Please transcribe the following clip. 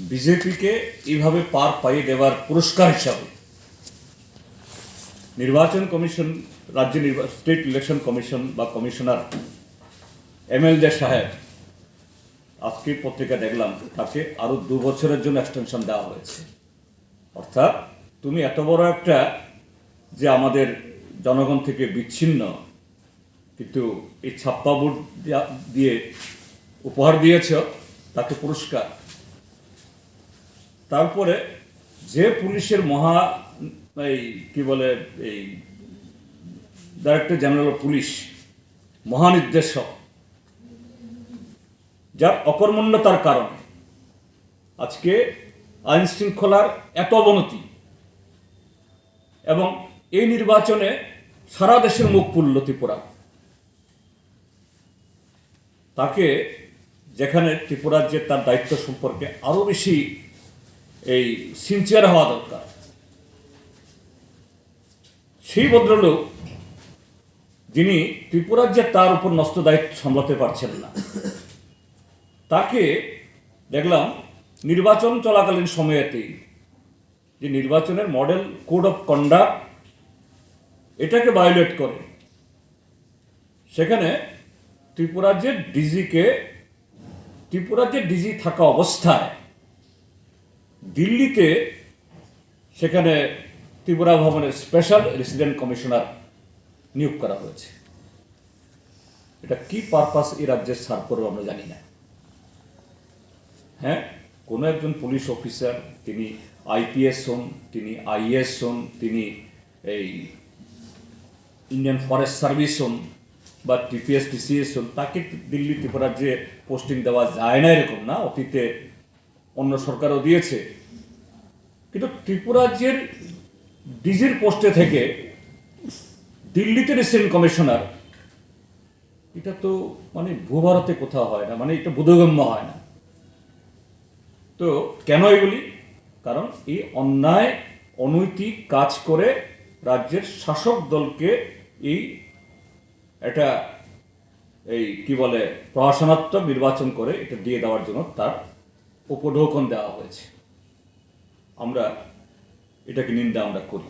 বিজেপিকে এইভাবে পার পাইয়ে দেওয়ার পুরস্কার হিসাবে নির্বাচন কমিশন, রাজ্য নির্বা- স্টেট ইলেকশন কমিশন বা কমিশনার এমএলডে সাহেব আজকে পত্রিকা দেখলাম, তাকে আরও দু বছরের জন্য এক্সটেনশন দেওয়া হয়েছে। অর্থাৎ তুমি এত বড় একটা যে আমাদের জনগণ থেকে বিচ্ছিন্ন, কিন্তু এই ছাপ্পা বুট দিয়ে উপহার দিয়েছ, তাকে পুরস্কার। তারপরে যে পুলিশের মহা, এই কি বলে, এই ডাইরেক্টর জেনারেল অফ পুলিশ, মহানির্দেশক, যার অকর্মণ্যতার কারণ আজকে আইন শৃঙ্খলার এত অবনতি এবং এই নির্বাচনে সারা দেশের মুখ পুরল ত্রিপুরা। তাকে যেখানে ত্রিপুরার যে তার দায়িত্ব সম্পর্কে আরও বেশি এই সিনসিয়ার হওয়া দরকার। সেই ভদ্রলোক, যিনি ত্রিপুরাজ্যের তার উপর নষ্ট দায়িত্ব সামলাতে পারছেন না, তাকে দেখলাম নির্বাচন চলাকালীন সময়েতেই, যে নির্বাচনের মডেল কোড অফ কন্ডাক্ট এটাকে ভায়োলেট করে। সেখানে ত্রিপুরাজ্যের ডিজিকে ত্রিপুরাজ্যের ডিজি থাকা অবস্থায় দিল্লিতে সেখানে ত্রিপুরা ভবনের স্পেশাল রেসিডেন্ট কমিশনার নিয়োগ করা হয়েছে। এটা কি পারপাস এই রাজ্যের সার করবে আমরা জানি না। হ্যাঁ কোনো একজন পুলিশ অফিসার, তিনি আইপিএস হন, তিনি আইএস হন, তিনি এই ইন্ডিয়ান ফরেস্ট সার্ভিস হন বা টিপিএস, টিসিএস হন, তাকে দিল্লি ত্রিপুরার যে পোস্টিং দেওয়া যায় না এরকম না, অতীতে অন্য সরকারও দিয়েছে। কিন্তু ত্রিপুরাজ্যের ডিজির পোস্টে থেকে দিল্লিতে রেসিডেন্ট কমিশনার, এটা তো মানে ভূভারতে কোথাও হয় না মানে এটা বোধগম্য হয় না। তো কেন এগুলি কারণ এই অন্যায়, অনৈতিক কাজ করে রাজ্যের শাসক দলকে এই এটা এই কি বলে প্রশাসনাত্মক নির্বাচন করে এটা দিয়ে দেওয়ার জন্য তার উপঢৌকন দেওয়া হয়েছে। আমরা এটাকে নিন্দা আমরা করি।